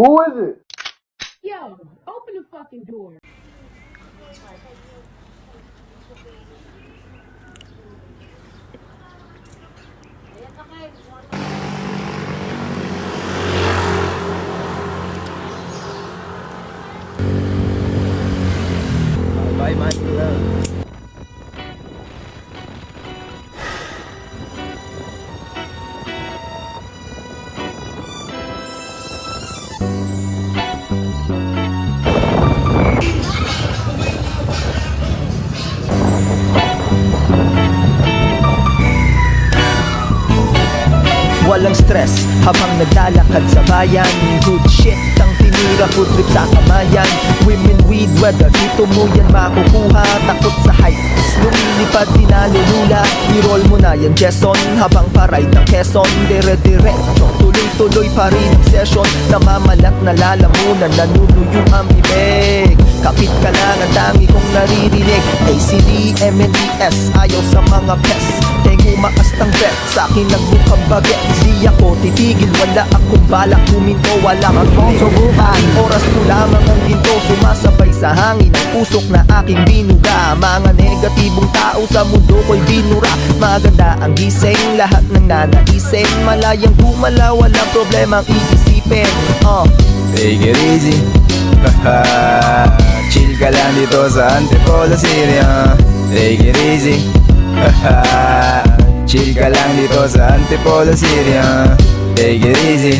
Who is it? Yo, open the fucking door. Bye, man. Walang stress. Habang naglalakad sa bayan Good shit ang tinira food trip sa kamayan. Women weed weather dito mo yan makukuha. Takot sa heights lumilipad di nalulula I-roll mo na yan Jason habang paride ng Quezon. Dire-diretso tuloy-tuloy pa rin ang session. Namamalat na lalamunan nanunuyo ang bibig. Kapit ka lang ang dami kong naririnig. ACD, MNDS ayaw sa mga pes maas ng bet Sa akin nagbukang baget Di ako titigil Wala akong balak Huminto Wala akong subukan. Oras ko lamang ang ginto Sumasabay sa hangin. Ang usok na aking binuga Mga negatibong tao sa mundo ko'y binura. Maganda ang gising Lahat ng nanaisin Malayang gumala Walang problemang iisipin. Uh. Take it easy Chill ka lang dito sa Antipolo City ah. Take it easy Chill ka lang dito sa Antipolo City ah. Take it easy.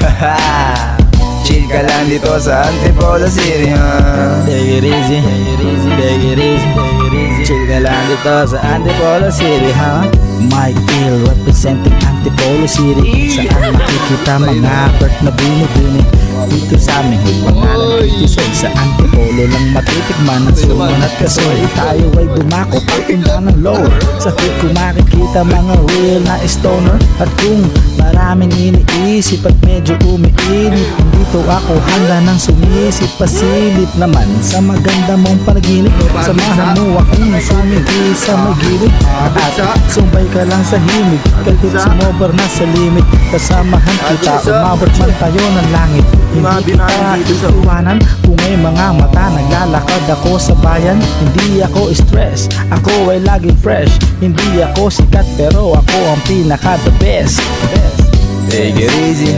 Chill ka lang dito sa Antipolo City easy Take it easy Take it easy. Take it easy Chill ka lang dito sa Antipolo City ha? Mike Hill representing Antipolo City. Saan makikita mga Bert na binibini Dito sa aming pangalan Tisoy Sa Antipolo lang matitikman ang suman at kasoy Tayo ay dumako pagtinda ng low Sa hood ko makikita mga real na stoner At kung maraming iniisip at medyo umiinit. Dito ako handa ng sumisip. Pasilip naman sa maganda mong panaginip. Samahan mo akong sumigi sa may gilid. At sumbay ka lang sa himig. Kalip sumobar na sa limit. Kasamahan kita umabot man tayo ng langit Hindi kita iiwanan Kung may mga mata Naglalakad ako sa bayan. Hindi ako stress Ako ay laging fresh. Hindi ako sikat Pero ako ang pinaka the best. Best Take it easy.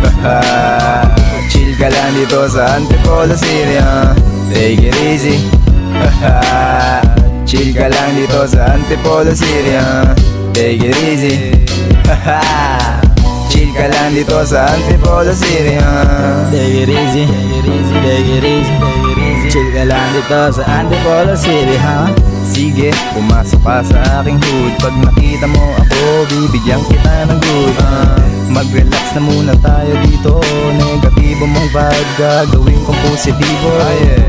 Haha Chill ka lang dito sa Antipolo City ah. Take it easy. Haha Chill ka lang dito sa Antipolo City ah. Take it easy ka lang dito sa Antipolo City ah. Take it easy, take it easy, take it easy, take it easy Chill ka lang dito sa Antipolo City, ha? Sige, pumasok ka sa aking hood Pag nakita mo ako, bibigyan kita ng good ah, Mag-relax na muna tayo dito. Negatibo mong vibe, gagawin kong positibo.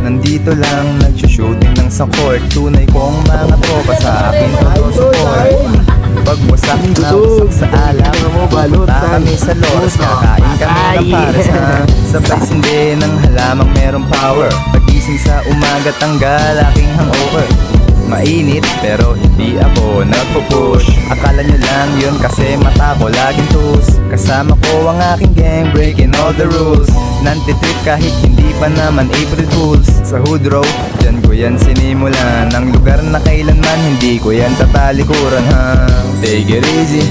Nandito lang, nagsushooting ng sa court. Tunay kong mga tropa sa akin todo support Pag wasak na wasak sa alak Punta kami sa Loras Kakain kami ng pares ha Sabay sindi ng halamang merong power. Pagising sa umaga tanggal aking hangover. Mainit pero hindi ako nagpo-push Akala nyo lang yun kasi mata ko laging tus. Kasama ko ang aking gang breaking all the rules. Nantitrip kahit hindi pa naman April Fools. Sa hood row, dyan ko yan sinimulan. Ang lugar na kailanman hindi ko yan tatalikuran ha? Take it easy.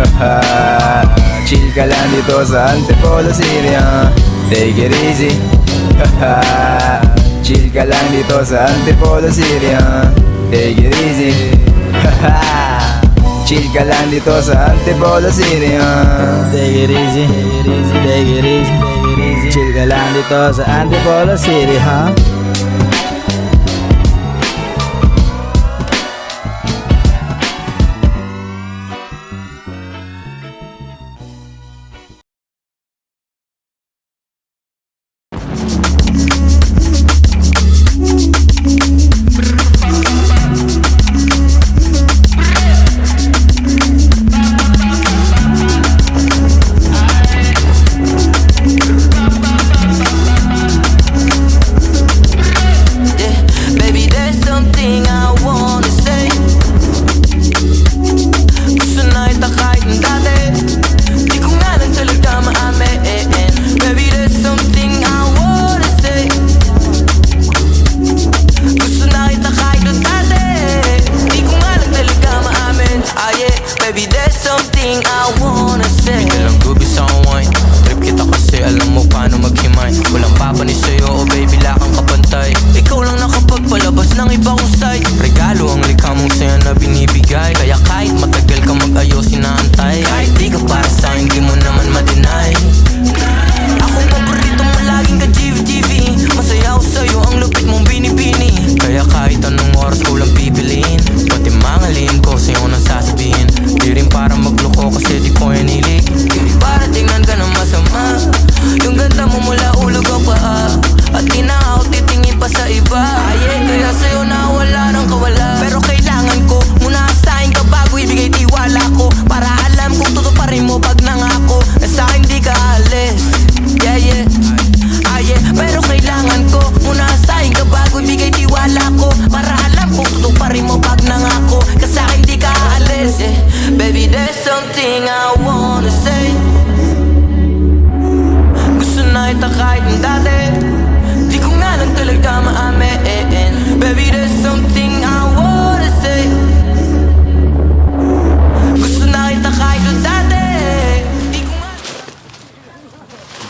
Haha. Chill ka lang dito sa Antipolo City ha? Take it easy. Haha. Chill ka lang dito sa Antipolo City ha? Take it easy. Haha. Chill ka lang dito sa Antipolo City ha? Take it easy, take it easy, take it easy, Chill ka lang dito sa Antipolo City, ha? sa'yo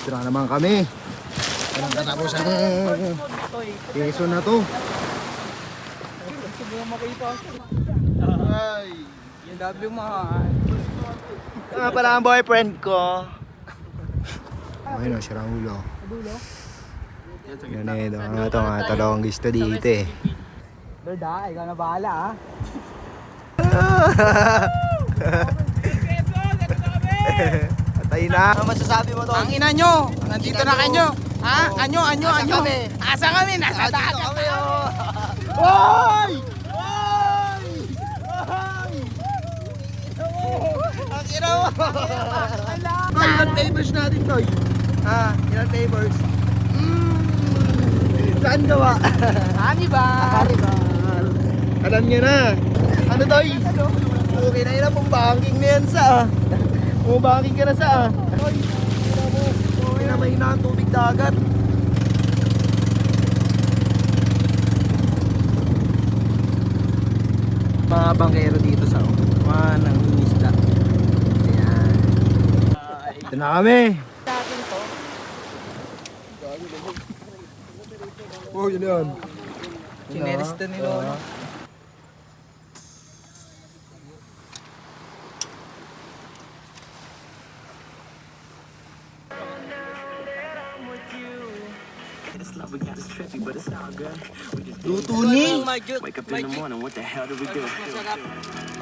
Dito na naman kami. Walang katapos ang keso na to. Ay. Yung W mo Nga pala ang boyfriend ko. Ayun o, sirang ulo. Yan eh, ito nga ito nga, talawang gusto dito eh. Lord ha, ikaw na bahala ha. Patay na. Ano masasabi mo to? Ang ina nyo, nandito na kanyo. Ha? Anyo, anyo, Asa anyo. kami? Asa kami? Nasa dagat. kami oh. Hoy! Hoy! Hoy! Ang ina mo! Toy, ilang flavors natin, Toy? Ha? Ilang flavors? Mm. Saan gawa? Ani ba? Alam niya na. Ano, Toy? Okay na yun pong banking na yan sa. Pumabanking ka na sa. Toy, okay na may ang tubig dagat. Mga bangkero dito sa mga nangingisda. Ayan. Ito na kami. Oh, yun yun. Chineris to ni Lolo. Luto ni. Wake up in the morning, what the hell do we do?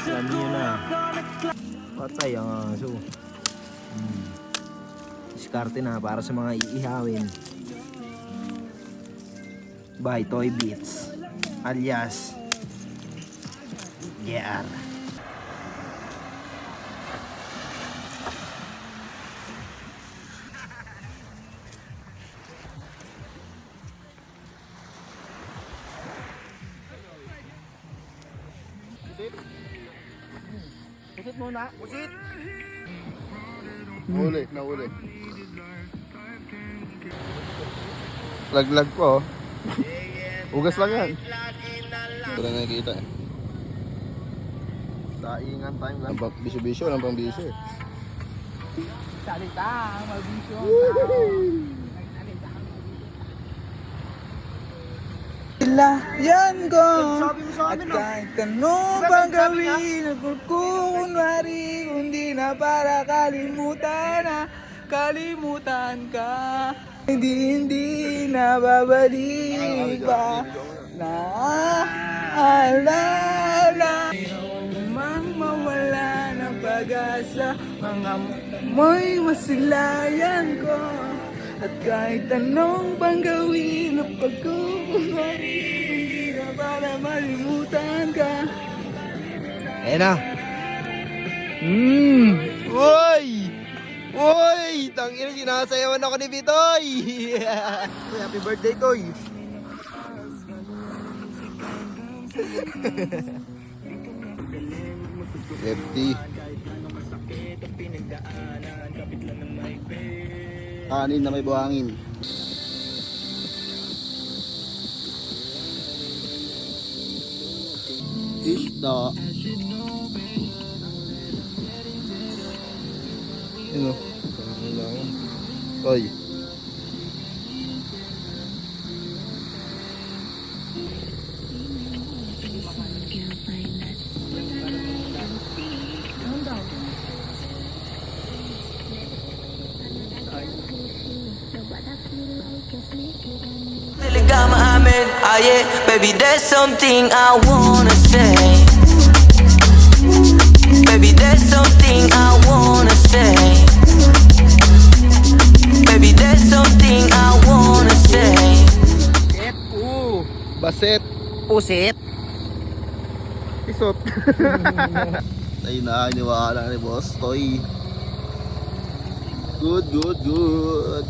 Alam niyo na. Patay ang aso. Hmm. Diskarte na para sa mga iihawin. By Toy Beats. Alias. Yeah. Pusit muna. Pusit! Nahuli, nahuli. Laglag po. Ugas lang yan. Wala nakikita eh. Daingan time lang. Ang bisyo-bisyo, ang pang bisyo eh. Salita, mabisyo. Yan ko. At ah. kahit ano bang gawin Nagkukunwari Kundi na para kalimutan na Kalimutan ka. Hindi, hindi na babalik pa Na alala. Mang mawala ng pag-asa Mga may masilayan ko At kahit anong pang gawin Ang pagkukunwari Hindi na para malimutan ka Ayan na. Mmm. Uy! Uy! Tangina, sinasayawan ako ni Bitoy! Uy, happy birthday, Toy! FT. Kanin na may buhangin. Isda. Yun o. Talaga maamin, ah yeah Baby, there's something I wanna say Baby, there's something I wanna say Baby, there's something I wanna say Baset. Pusit. Isot. Ay na, iniwala ni Boss Toy. Good, good, good.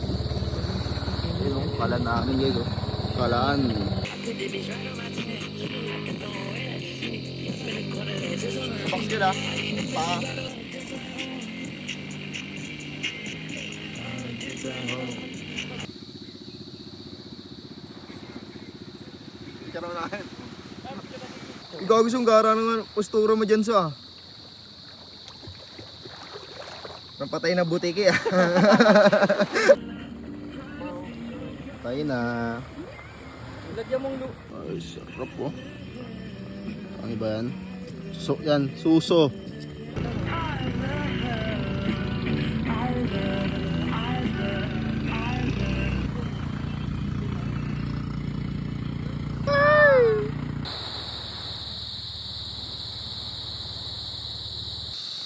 Kalan namin guys. Oh. Kalaan. Box yun ah. Pa. Picture mo namin. Ikaw gusto gara ng postura mo dyan sa ah. Napatay na butiki ah. Tayo na. Ay, sarap po. Ano ba yan? So, yan, suso.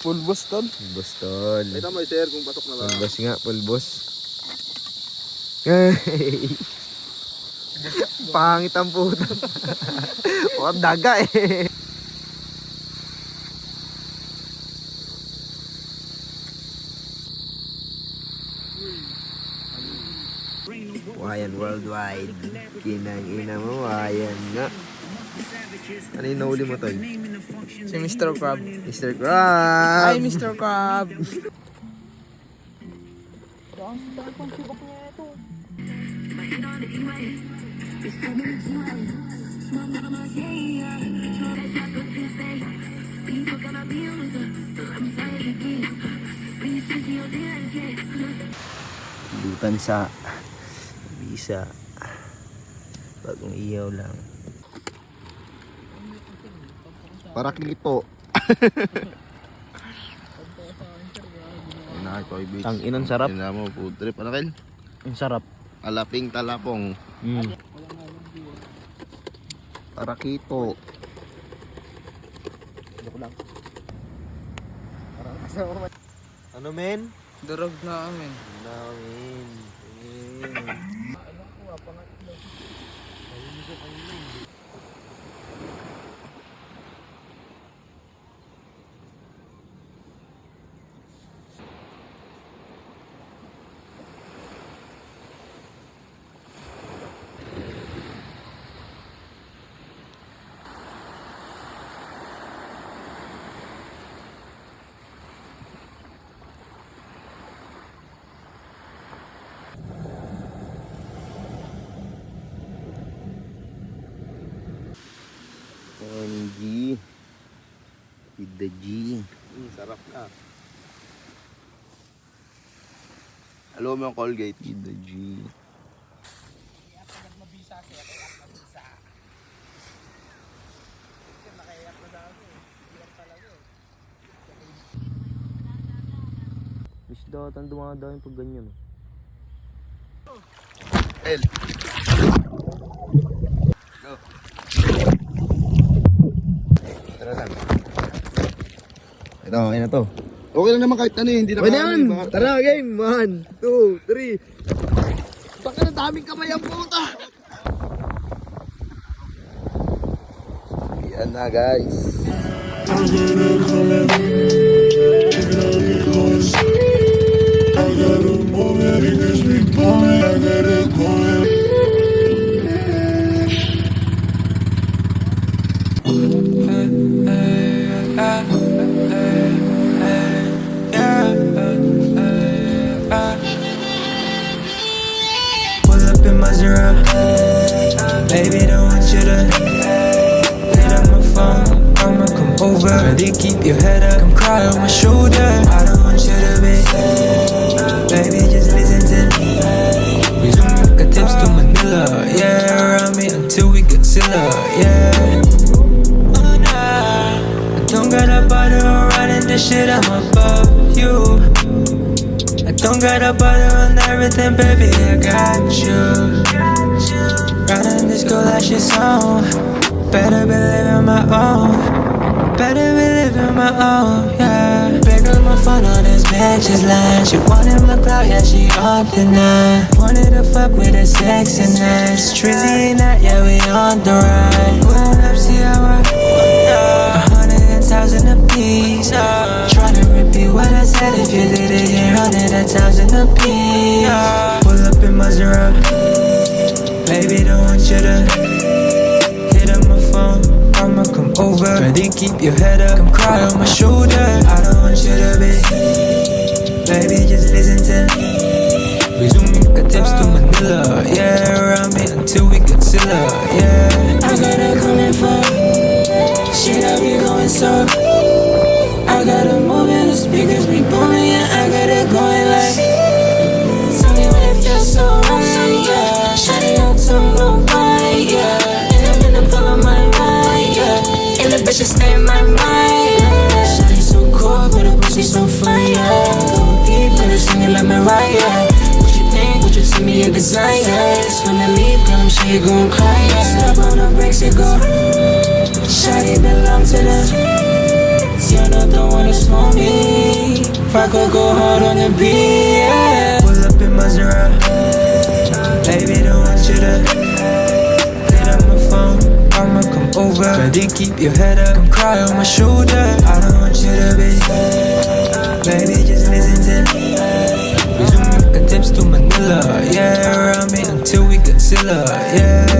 Pulbos ton. Pulbos ton. Ito mo, sir, kung pasok na ba? Pulbos nga, pulbos. Pangit ang puto. Mukhang daga eh. Wayan worldwide. Kinang ina mo, wayan nga. Ano yung nahuli mo, Tol? Si Mr. Crab. Mr. Crab! Hi, Mr. Crab. Lutan sa bisa. Bagong iyaw lang. Para kilito. na ito ay beach. Ang inang sarap. Tingnan mo, food trip. Ano kail? Ang sarap. Alaping talapong. Mm. Tarakito. Ano men? Durog na kami. Namin. The G. Mm, sarap na. Mo yung Colgate? With the G. Miss Datan dumadaan pag ganyan. oh. El. Ito, okay na to. Okay lang naman kahit ano eh, hindi na kaya yan! Tara, game! One, two, three. Baka na daming kamay ang puta! Yan na guys. Over Ready, keep your head up. Come cry on my shoulder. I don't want you to be Baby, just listen to me. We zoom like tips to Manila. Yeah, around me until we get Silla Yeah. Oh, nah. I don't got a bottle running this shit, I'm above you. I Don't gotta bother on everything, baby, I got you. Riding this girl like she's on. Better be living my own. Better be living my own, yeah. Pick up my phone on this bitch's line. She wanted my clout, yeah, she on tonight. Wanted to fuck with a sexiness. Trizzy and that, yeah, we on the ride. Pulling up, see how I. A hundred and thousand a piece. Uh. Tryna repeat what I said. If you did it, yeah, hundred and thousand a piece. Uh. Pull up in Maserati. Baby, don't want you to Come over. Ready, keep your head up. Come cry on my shoulder. I don't want you to be. Baby, just listen to me. we Resume got tips to Manila. Yeah, around me until we get Zilla. Yeah. See me a desire? When I leave, sure you gon' cry. Step on the brakes, it go. It belong to the. Tiana don't wanna slow me. Rock or go hard on the beat, yeah. Pull up in Maserati. Baby, don't want you to hit up my phone. I'ma come over. Ready, keep your head up. Come cry on my shoulder. I don't want you to be. Baby, Yeah, I mean, until we conceal her. Yeah.